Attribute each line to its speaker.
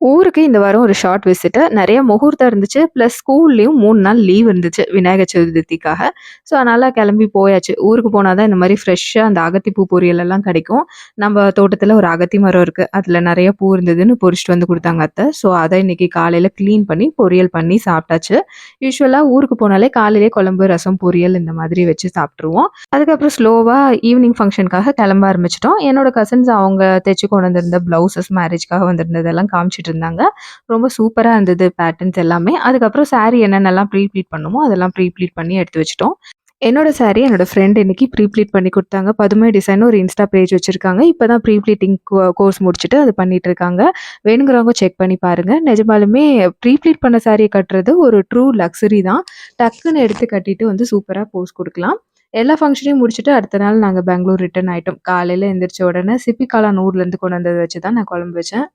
Speaker 1: ஊருக்கு இந்த வாரம் ஒரு ஷார்ட் விசிட்டு. நிறைய முகூர்த்தம் இருந்துச்சு. ப்ளஸ் ஸ்கூல்லையும் மூணு நாள் லீவ் இருந்துச்சு. விநாயகர் சதுர்த்திக்காக. ஸோ, அதனால் கிளம்பி போயாச்சு. ஊருக்கு போனால் தான் இந்த மாதிரி ஃப்ரெஷ்ஷாக அந்த அகத்திப்பூ பொரியல் எல்லாம் கிடைக்கும் நம்ம தோட்டத்தில் ஒரு அகத்தி மரம் இருக்குது அதில் நிறைய பூ இருந்ததுன்னு பொறிச்சிட்டு வந்து கொடுத்தாங்க அத்தை ஸோ, அதை இன்னைக்கு காலையில் க்ளீன் பண்ணி, பொரியல் பண்ணி சாப்பிட்டாச்சு யூஸ்வலாக ஊருக்கு போனாலே காலையிலே குழம்பு, ரசம், பொரியல் இந்த மாதிரி வச்சு சாப்பிட்ருவோம் அதுக்கப்புறம் ஸ்லோவாக ஈவினிங் ஃபங்க்ஷனுக்காக கிளம்ப ஆரம்பிச்சிட்டோம் என்னோட கசின்ஸ் அவங்க தைச்சு கொண்டு வந்திருந்த ப்ளவுசஸ் மேரேஜ்க்காக வந்திருந்ததெல்லாம் காமிச்சிட்டு இருந்தாங்க. ரொம்ப சூப்பராக இருந்தது பேட்டர்ன்ஸ் எல்லாமே. அதுக்கப்புறம் சாரி என்னென்னலாம் ப்ரீ ப்ளீட் பண்ணுமோ, அதெல்லாம் ப்ரீ ப்ளீட் பண்ணி எடுத்து வச்சிட்டோம் என்னோட சாரி என்னோட ஃப்ரெண்ட் இன்னைக்கு ப்ரீ ப்ளீட் பண்ணி கொடுத்தாங்க பதுமை டிசைன் ஒரு இன்ஸ்டா பேஜ் வச்சிருக்காங்க. இப்போ தான் ப்ரீ ப்ளீட்டிங் கோ கோர்ஸ் முடிச்சுட்டு அது பண்ணிட்டு இருக்காங்க. வேணுங்கிறவங்க செக் பண்ணி பாருங்க. நிஜமாலுமே ப்ரீ ப்ளீட் பண்ண சாரியை கட்டுறது ஒரு ட்ரூ லக்ஸரி தான். டக்குன்னு எடுத்து கட்டிட்டு வந்து சூப்பராக போஸ் கொடுக்கலாம் எல்லா ஃபங்க்ஷனையும் முடிச்சுட்டு அடுத்த நாள் நாங்கள் பெங்களூர் ரிட்டர்ன் ஆகிட்டோம் காலையில் எந்திரிச்ச உடனே சிப்பிக்காலா நூர்லேருந்து கொண்டு வந்ததை வச்சு தான் நான் குழம்பு வச்சேன்.